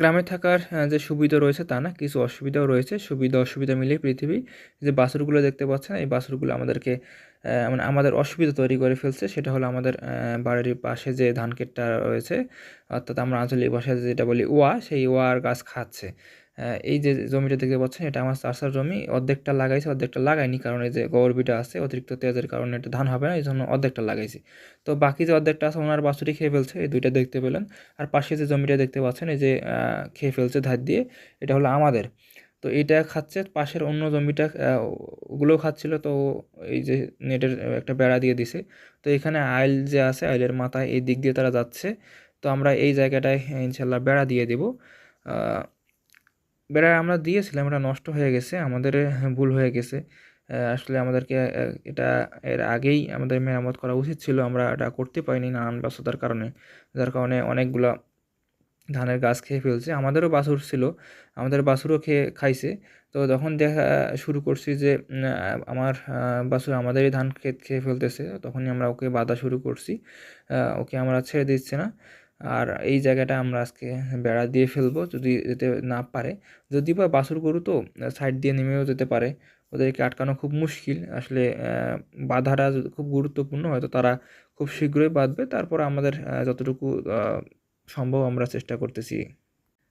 গ্রামে থাকার যে সুবিধা রয়েছে তা না, কিছু অসুবিধাও রয়েছে। সুবিধা অসুবিধা মিলে পৃথিবী, যে বাছুরগুলো দেখতে পাচ্ছেন, এই বাছুরগুলো আমাদেরকে মানে আমাদের অসুবিধা তৈরি করে ফেলছে। সেটা হলো আমাদের বাড়ির পাশে যে ধান ক্ষেতটা রয়েছে, অর্থাৎ আমরা আঞ্চলিক ভাষায় যেটা বলি ওয়া, সেই ওয়ার গাছ খাচ্ছে। এই যে জমিটা দেখতে পাচ্ছেন, এটা আমার চাষার জমি। অর্ধেকটা লাগাইছে, অর্ধেকটা লাগাইনি কারণ এই যে গরবিটা আছে, অতিরিক্ত তেজের কারণে এটা ধান হবে না, এই জন্য অর্ধেকটা লাগাইছি। তো বাকি যে অর্ধেকটা আছে, ওনার বাছুরি খেয়ে ফেলছে, এই দুইটা দেখতে পেলেন। আর পাশে যে জমিটা দেখতে পাচ্ছেন, এই যে খেয়ে ফেলছে ধার দিয়ে, এটা হলো আমাদের। তো এটা খাচ্ছে, পাশের অন্য জমিটা ওগুলোও খাচ্ছিল, তো এই যে নেটের একটা বেড়া দিয়ে দিছে। তো এখানে আইল যে আছে, আইলের মাথায় এই দিক দিয়ে তারা যাচ্ছে। তো আমরা এই জায়গাটায়, ইনশাল্লাহ, বেড়া দিয়ে দেব। বেড়া, আমরা দিয়েছিলাম, এটা নষ্ট হয়ে গেছে, আমাদের ভুল হয়ে গেছে। আসলে আমাদেরকে এটা এর আগেই আমাদের মেরামত করা উচিত ছিল, আমরা এটা করতে পারিনি নানান ব্যস্ততার কারণে। যার কারণে অনেকগুলা ধানের গাছ খেয়ে ফেলছে। আমাদেরও বাছুর ছিল, আমাদের বাছুরও খেয়ে খাইছে। তো যখন দেখা শুরু করছি যে আমার বাছুর আমাদেরই ধান ক্ষেত খেয়ে ফেলতেছে। তখনই আমরা ওকে বাধা শুরু করছি। ওকে আমরা ছেড়ে দিচ্ছি না। আর এই জায়গাটা আমরা আজকে বেড়া দিয়ে ফেলব যদি যেতে না পারে। যদি বা বাছুর গরু তো সাইড দিয়ে নেমেও যেতে পারে। ওদেরকে আটকানো খুব মুশকিল। আসলে বাধাটা খুব গুরুত্বপূর্ণ। হয়তো তারা খুব শীঘ্রই বাঁধবে। তারপর আমাদের যতটুকু সম্ভব আমরা চেষ্টা করতেছি।